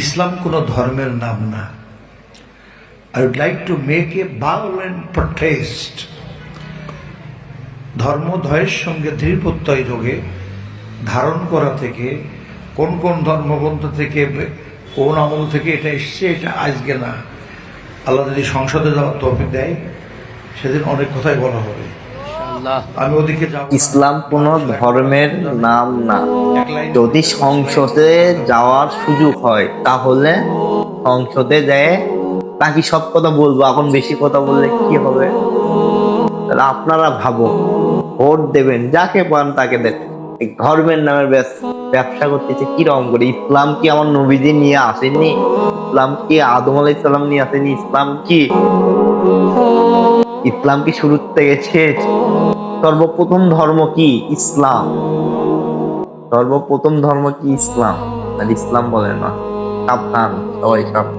ইসলাম কোনো ধর্মের নাম না। I would like to make a violent protest ধর্মধয়ের সঙ্গে দৃঢ় প্রত্যয় যোগে ধারণ করা থেকে, কোন কোন ধর্মগ্রন্থ থেকে, কোন আমল থেকে এটা এসছে, এটা আজকে না। আল্লাহ যদি সংসদে যাওয়ার তফিক দেয়, সেদিন অনেক কথাই বলা হবে। ইসলাম কোন ধর্মের নাম না। যদি সংসদে যাওয়ার সুযোগ হয় তাহলে সংসদে যায় বাকি সব কথা বলব। এখন বেশি কথা বললে কি হবে? আপনারা ভাবুন ভোট দেবেন যাকে পান তাকে দেন। এই ধর্মের নামে ব্যবসা করতেছে কীরকম করে? ইসলাম কি আমার নবীজি নিয়ে আসেনি ইসলাম কি আদম আলাই সালাম নিয়ে আসেনি ইসলাম কি? ইসলাম কি শুরু থেকে শেষ সর্বপ্রথম ধর্ম কি? ইসলাম। সর্বপ্রথম ধর্ম কি? ইসলাম। আর ইসলাম বলে না। সাবধান, সবাই সাবধান।